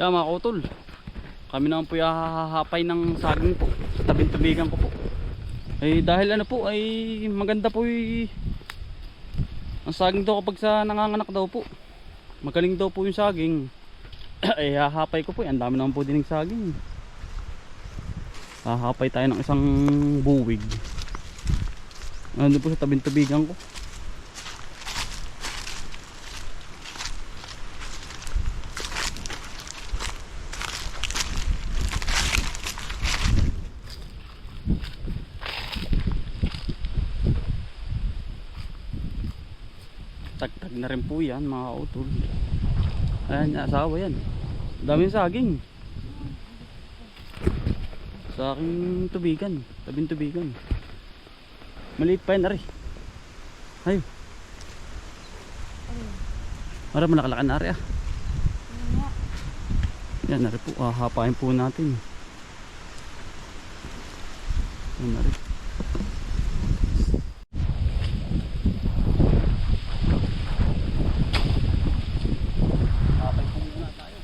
Kaya mga kutol, kami naman po hahapay ng saging po. Sa tabing tubigan ko po. Eh dahil ano po ay maganda po y... ang saging daw kapag sa nanganganak daw po. Magaling daw po yung saging. eh hahapay ko po. Ang dami naman po din ng saging. Hahapay tayo ng isang buwig. Ano po sa tabing tubigan ko. Tagtag na rin po yan mga utol. Ayan, asawa yan. Daming saging. Sa tubigan. Tabing tubigan. Maliit pa yan, ari. Ay. Para malakalakan ari ah. Yan, ari po. Ah, hapain po natin. Yan, ari. Hapay po muna tayo.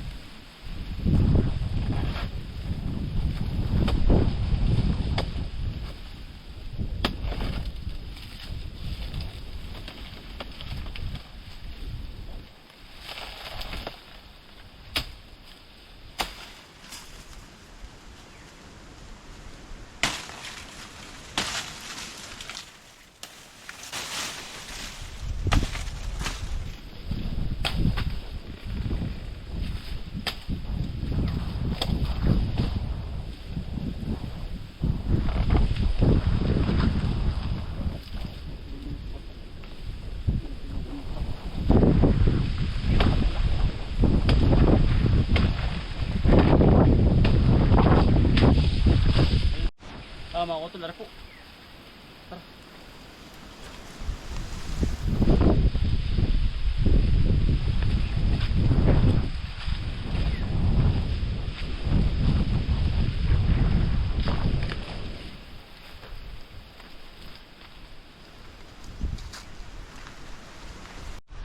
Tama ako ito, po.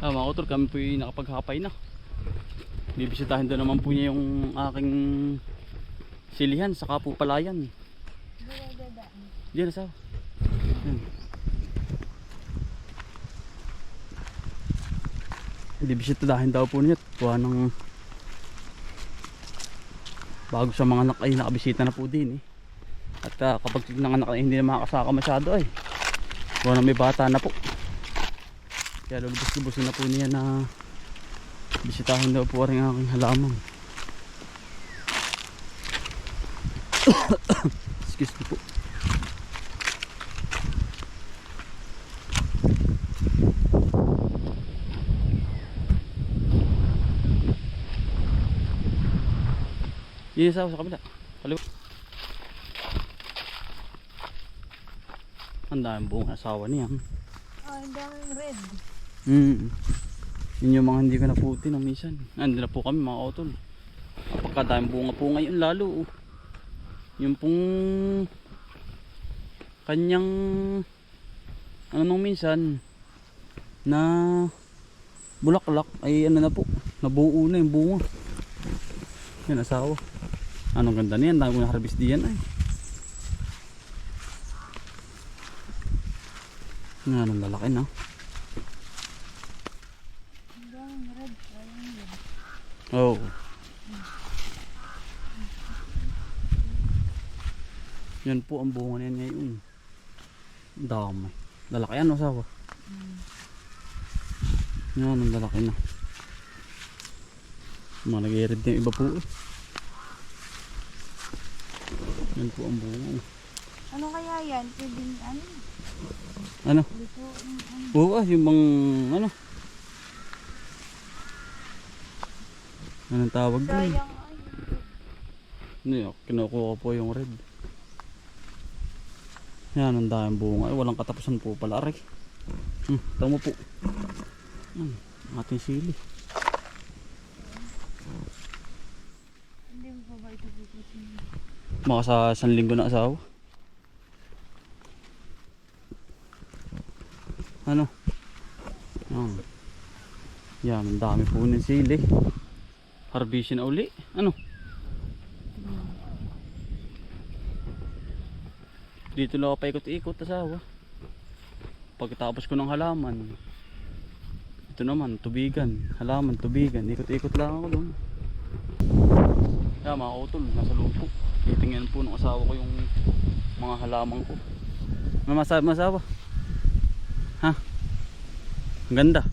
Ah, mga utol, kami po yung nakapaghapay na. Bibisitahin doon naman po niya yung aking silihan, saka po palayan. Diyan na sa. Yan. Hindi bisitahin daw po niya. Kuha ng bago sa mga anak ay nakabisita na po din eh. At ah, kapag nanganak ay hindi na makakasaka masyado ay kuha na may bata na po. Kaya lulubos-lubosin na po niya na bisitahin daw po rin ang aking halaman. Excuse me po. Yes, ako sa kabila. Kaliwa. Ang daming buong asawa niya. Oh, ang daming red. Mm. Yun yung mga hindi ko naputi ng minsan. Andi na po kami mga otol. Napakadaming bunga po ngayon lalo. oh. Yung pong kanyang ano nung minsan na bulaklak ay ano na po nabuo na yung bunga yan asawa anong ganda niyan dami ko na harvest diyan ay nga anong lalaki na. Oo. Yan po ang bunga niyan ngayon. Dami. Lalaki yan, asawa. Yan, ang lalaki na. Mga nag-i-red na yung iba po. eh. Yan po ang bunga. oh. Ano kaya yan? Pwedeng ano? Ano? Yung ano? Oo, ah, yung bang, ano? Anong tawag doon? Sayang ay. Hindi, oh, kinukuha ko po yung red. Yan, ang daming bunga. Ay, walang katapusan po pala, aray. Hmm, tama po. Yan, ang ating sili. Hindi mo pa ba ito pupusin? Maka sa isang linggo na asawa. Ano? Yan. Yan, ang dami po ng sili. Harvesting na uli. Ano? Dito lang ako paikot-ikot asawa. Pagkatapos ko ng halaman. Ito naman, tubigan. Halaman, tubigan. Ikot-ikot lang ako doon. Kaya mga utol, nasa loob. Titingnan po ng asawa ko yung mga halaman ko. Ano masabi mo asawa? Ha? Ang ganda.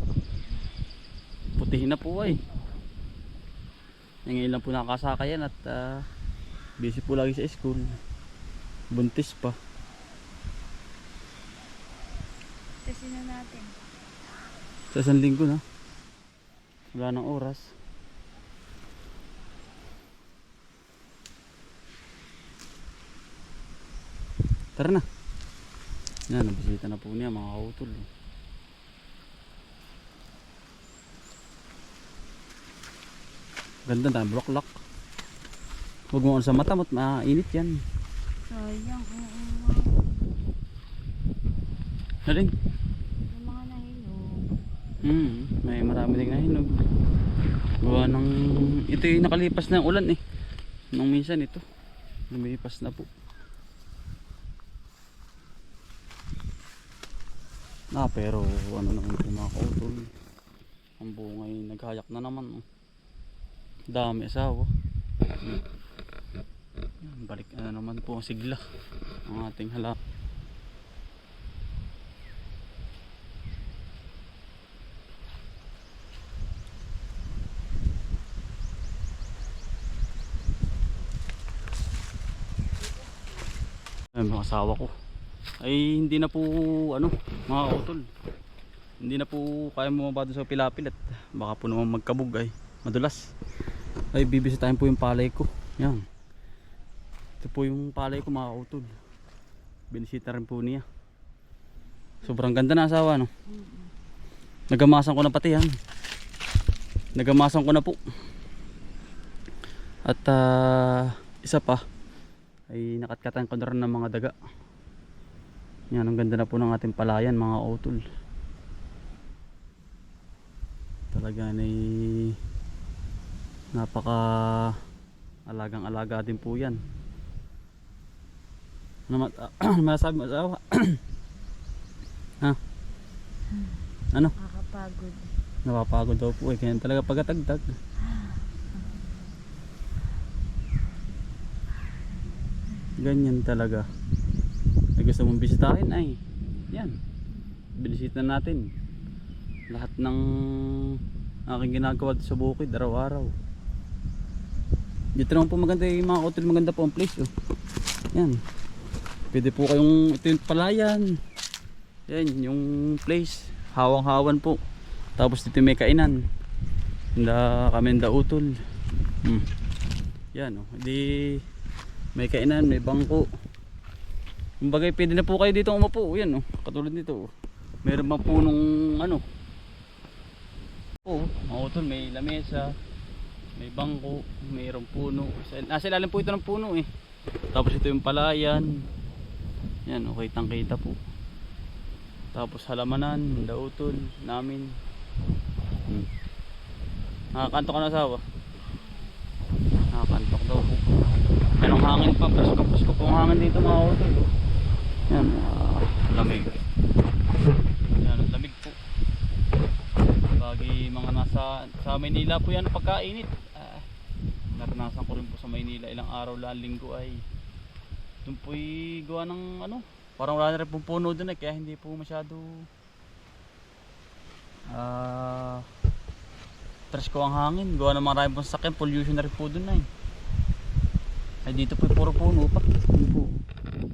Putihin na po ay. Ngayon lang po nakakasakayan at ah, busy po lagi sa school. Buntis pa. Testin na natin. Sa isang linggo na. Wala nang oras. Tara na. Yan, nabisita na po niya mga kautol. Ganda na, block Huwag mo ano sa mata mo't mainit yan. Sayang. Oo. Naling. Yung mga nahilog. Hmm, may marami ding nahinog. Gawa ng ito yung nakalipas na ulan eh. Nung minsan ito. Lumipas na po. Ah, pero ano naman po mga kautol. Ang bungay naghayak na naman. Oh. Dami asawa. Yan, Balik ano naman po ang sigla. Ang ating halap. Ay, mga asawa ko. Ay, hindi na po, ano, mga utol. Hindi na po kaya bumaba doon sa pilapil at baka po naman magkabog ay madulas. Ay, bibisitahin po yung palay ko. Yan. Ito po yung palay ko mga utol. Binisita rin po niya. Sobrang ganda na asawa, no? Nagamasan ko na pati yan. Nagamasan ko na po. At ah, isa pa ay nakatkatan ko na rin ng mga daga. Yan, ang ganda na po ng ating palayan mga utol. Talaga na napaka alagang alaga din po yan. Ano mat masasabi mo asawa? ha? Ano? Nakakapagod. Napapagod daw po eh. Kaya talaga pagkatagtag. Ganyan talaga. Gusto mong bisitahin ay. Yan. Binisita natin. Lahat ng aking ginagawa sa bukid araw-araw. Dito naman po maganda yung mga hotel maganda po ang place oh. Yan. Pwede po kayong ito yung palayan. Yan yung place. Hawang-hawan po. Tapos dito may kainan. Handa kami da utol. Hmm. Yan oh. Di may kainan, may bangko. Kumbaga pwede na po kayo dito umupo. Yan oh. Katulad nito oh. Meron bang punong ano. Oh, mga utol may lamesa. May bangko, mayroong puno. Sa- Nasa ilalim po ito ng puno eh. Tapos ito yung palayan. Yan, okay tangkita po. Tapos halamanan, dautol namin. Hmm. Nakakantok ka na asawa? Nakakantok daw po. Merong hangin pa, presko presko po ang hangin dito mga utol. Yan, lamig. Yan, lamig po. Bagi mga nasa sa Maynila po yan pagkainit. Ah, naranasan ko rin po sa Maynila ilang araw lang linggo ay doon po'y gawa ng ano parang wala na rin pong puno doon eh kaya hindi po masyado ah presko ang hangin gawa ng marami pong sakyan pollution na rin po doon eh ay dito po'y puro puno pa Yun po hmm.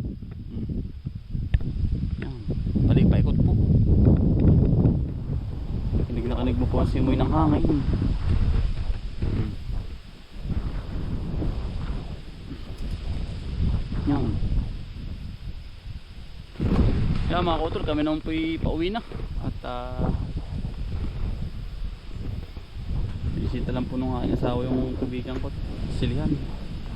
yan balik paikot po po ang simoy ng hangin yan kaya mga kutol, kami naman po'y pauwi na. At ah bisita lang po nung aking asawa yung tubigan ko. Silihan.